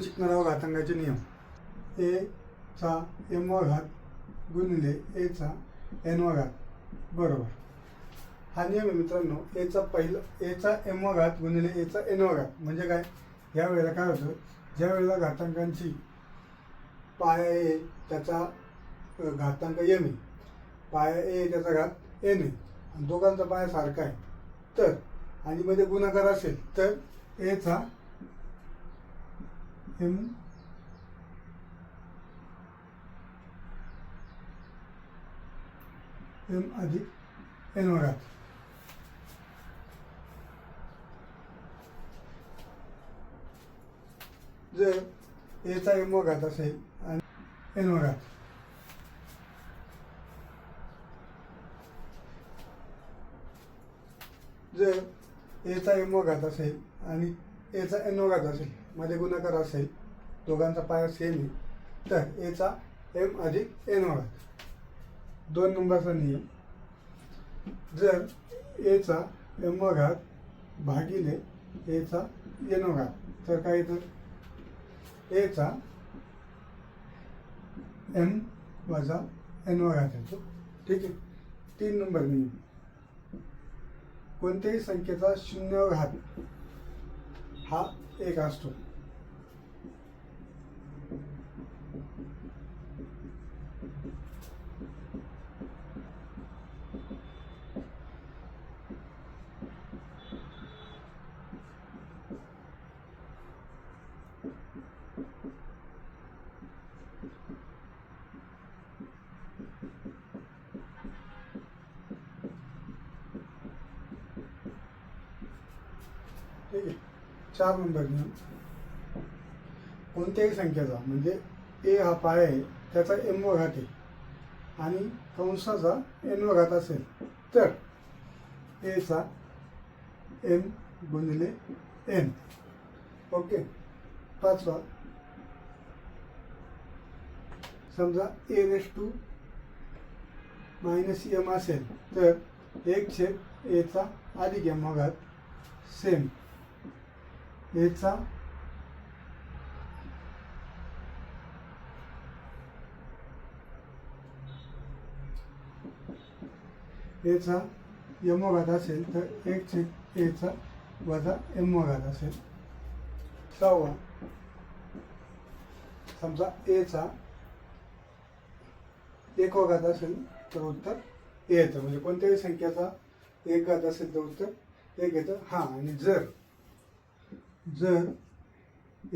आपण शिकणार आहोत घातांकाचे नियम. ए चा एम वा घात गुणिले ए चा एन वा घात. बरोबर. हा नियम आहे मित्रांनो एचा पहिलं एचा एम वा घात गुणिले एचा एन वा घात. म्हणजे काय? या वेळेला काय होतं? ज्या वेळेला घातांकांची पाया ए त्याचा घातांक एम आहे पाया ए त्याचा घात एन आहे आणि दोघांचा पाया सारखा आहे. तर आणि मध्ये गुणाकार असेल तर एचा him? एम अधिक एन वर्गात जर एचा एम वर्गात असेल आणि एन वर्गात जर एचा एम वर्गात असेल आणि एचा एन वर्गात असेल मध्ये गुणाकार असेल दोघांचा पाया सेम आहे. तर एचा एम अधिक एन वर्गात दोन नंबरचा नियम. जर एचा एम घात भागिले एचा एन घात तर काय येतं? एचा एम वजा एन घात येतो. ठीक आहे? तीन नंबर नियम. कोणत्याही संख्येचा शून्य घात हा एक असतो ठीक आहे चार नंबर घेऊन कोणत्याही संख्येचा म्हणजे ए हा पाय आहे त्याचा एम व घात आहे आणि कंसाचा एन व घात असेल तर एचा एम गुणिले एन ओके पाचवा. समजा A raise to minus M असेल तर एक छेद एचा अधिक एम व घात सेम एचा एचा यम घात असेल तर एक छेद एचा वजा एम घात असेल सहावा समजा एचा एक घात असेल तर उत्तर ए येतं म्हणजे कोणत्याही संख्येचा एक घात असेल तर उत्तर एक येतं हां आणि जर जर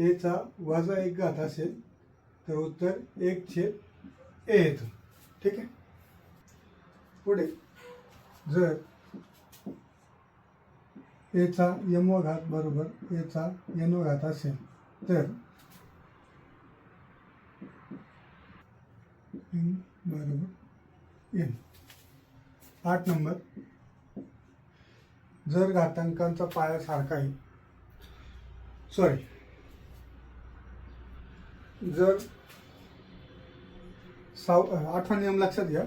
एचा वजा एक घात असेल तर उत्तर एक छेद ए येतं. ठीक आहे? पुढे. जर एचा यमो घात बरोबर एचा यनो घात असेल तर एन बरोबर एन आठ नंबर. जर घातांकांचा पाया सारखा आहे सॉरी जर साव आठवा नियम लक्षात घ्या.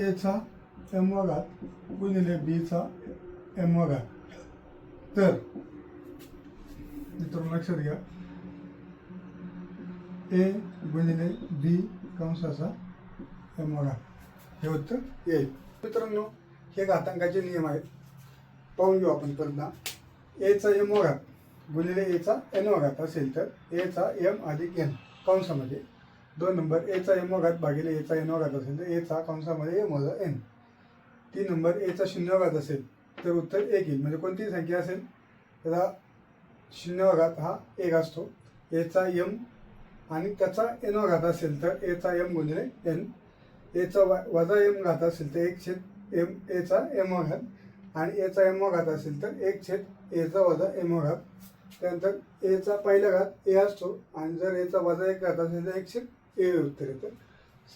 एचा एम घात गुणिले बीचा एम घात तर मित्रांनो लक्षात घ्या. ए गुणिले बी कंसाचा एम घात हे उत्तर येईल मित्रांनो हे घातांकाचे नियम आहेत. पाहून घेऊ आपण पुन्हा. एचा एम घात गुणिले एचा एन वघात असेल तर एचा एम अधिक एन कंसामध्ये दोन नंबर एचा एम घात भागिले एचा एन वघात असेल तर एचा कंसामध्ये एम वजा एन तीन नंबर एचा शून्य वघात असेल तर उत्तर एक येईल म्हणजे कोणतीही संख्या असेल त्याचा शून्य वघात हा एक असतो एचा एम आणि त्याचा एन घात असेल तर एचा एम गुणिले एन एचा वा- वजा एम घात असेल तर एक छेद एम एचा एम घात आणि एचा एम घात असेल तर एक छेद एचा वजा एम घात त्यानंतर एचा पहिला घात ए असतो आणि जर एचा वजा एक घात असेल तर एकशे ए उत्तर येतं.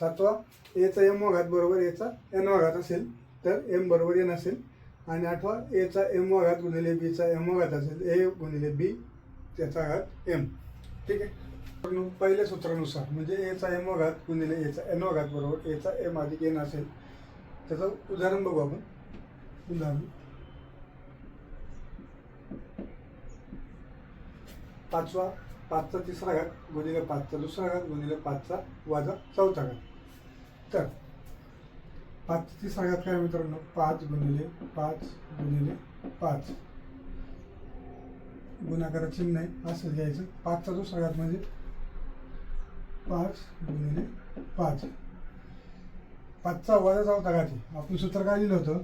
सातवा एचा एम घात बरोबर एचा एन घात असेल तर एम बरोबर एन असेल. आणि आठवा एचा एम घात गुणिले बीचा एम घात असेल ए गुणिले बी त्याचा घात एम ठीक आहे? पहिल्या सूत्रानुसार म्हणजे एचा एम घात गुणिले एचा एन घात बरोबर एचा एम अधिक एन असेल. त्याचं उदाहरण बघू आपण. उदाहरण. पाचवा पाचचा तिसरा घात गुणिले पाचचा दुसरा घात गुणिले पाचचा वजा चौथा घात. तर पाचचा तिसरा घात काय मित्रांनो? पाच गुणिले पाच गुणिले पाच. गुणाकारा चिन्ह आहे असं घ्यायचं पाचचा दुसरा घात म्हणजे पाच गुणिले पाच. पाचचा वजा चौथा घात आपण सूत्र काय लिहिलं होतं?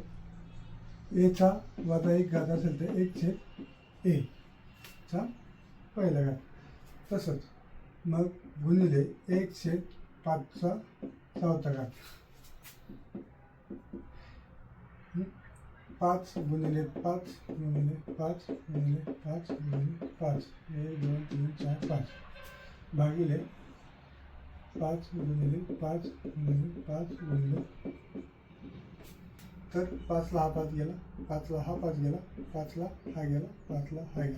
एचा वजा एक घात असेल तर एक छेद ए चा पहिला घात तसंच. मग गुणिले एक छेद पाचचा चौथा घात. पाच गुणिले पाच गुणिले पाच गुणिले पाच गुणिले पाच. एक दोन तीन चार पाच. भागिले पाच गुणिले पाच गुणिले पाच गुणिले. तर पाचला हा पाच गेला पाचला हा पाच गेला पाचला हा गेला पाचला हा गेला.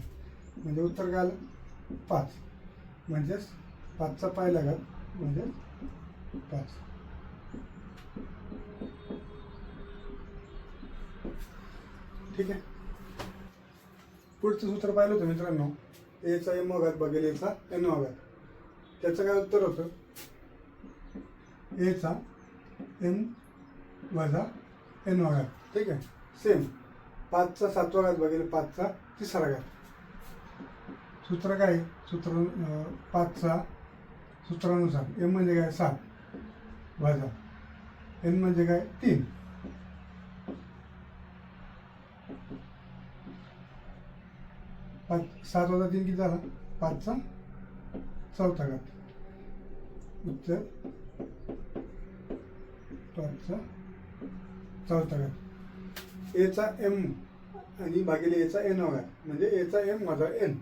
म्हणजे उत्तर काय आलं पाच. म्हणजेच पाचचा पहिला घात म्हणजे पाच. ठीक आहे. पुढचं सूत्र पाहिलं होतं मित्रांनो. एचा एम घात बघेल एचा एन घात त्याचं काय उत्तर होतं? एचा एन वजा एन घात ठीक आहे? सेम पाचचा सातवा घात बघेल पाचचा तिसरा घात. सूत्र काय सूत्र पाचचा सूत्रानुसार. एम म्हणजे काय? सात. वजा एन म्हणजे काय? तीन. पाच सात वजा तीन किती झाला? पाचचा चौथा घात. उत्तर. पाचचा चौथा घात. एचा एम आणि भागिले एचा एन घात म्हणजे एचा एम वजा एन.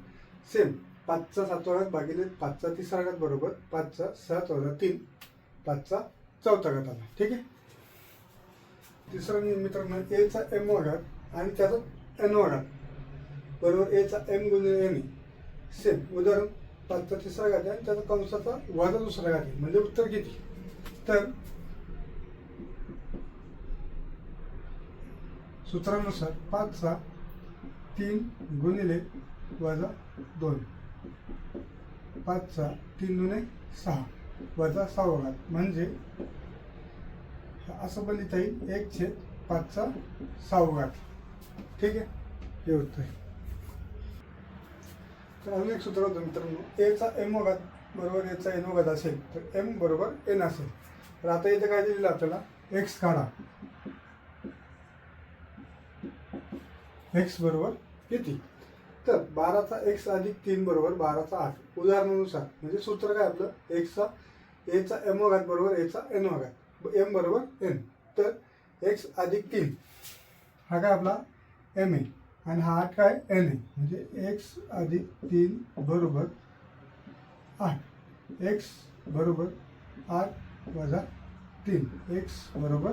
सेम. पाचचा सातवा घात भागिले पाचचा तिसरा घात बरोबर पाचचा सहा चौदा तीन. पाचचा चौथा घात आला. ठीक आहे? तिसरा नि- मित्रांनो एचा एम घात आणि त्याचा एन घात. बरोबर एचा एम गुणिले एन सेम. उदाहरण पाचचा तिसरा घात आहे आणि त्याचा कंसाचा वजा दुसरा घात आहे. म्हणजे उत्तर किती? तर सूत्रानुसार पाचचा तीन गुणिले वजा दोन. पाचचा तीन दुने सहा. वजा सहा घात म्हणजे असं पण लिहिता येईल. एक छेद पाचचा सहा घात ठीक आहे? हे उत्तर तर अजून एक सूत्र होतं मित्रांनो. एचा एम घात बरोबर एचा एन घात असेल तर एम बरोबर एन असेल. तर आता इथे काय दिलेलं आपल्याला? एक्स काढा. एक्स बरोबर किती? तर बाराचा एक्स अधिक तीन बरोबर बाराचा आठ. उदाहरणानुसार म्हणजे सूत्र काय आपलं? एक्सचा एचा एम घात बरोबर एचा एन घात एम बरोबर एन. तर एक्स अधिक तीन हा काय आपला? M A. आणि हा आठ काय? N A. म्हणजे एक्स अधिक तीन बरोबर आठ. एक्स बरोबर आठ वजा तीन. एक्स बरोबर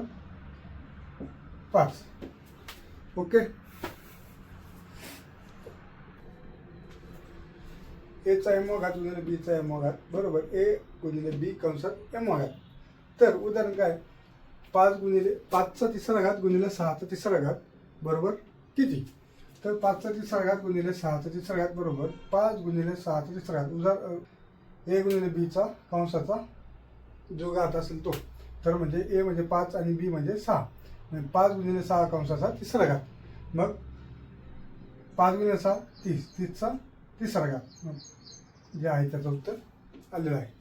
पाच. ओके? एचा एम घात गुणिले बीचा एम घात. बरोबर ए गुणिले बी कंसात एम घात. तर उदाहरण काय? पाच गुणिले पाचचा तिसरा घात गुणिले सहाचा तिसरा घात बरोबर? किती? तर पाचचा तिसरा घात गुणिले सहाचा तिसरा घात बरोबर? पाच गुणिले सहाचा तिसरा घात. उदाहरण ए गुणिले बीचा कंसाचा जो घात असेल तो. तर म्हणजे ए म्हणजे पाच आणि बी म्हणजे सहा. म्हणजे पाच गुणिले सहा कंसाचा तिसरा घात. मग पाच गुणिले सहा तीस. तीसचा तिसरा घात जे आहे त्याचं उत्तर आलेलं आहे.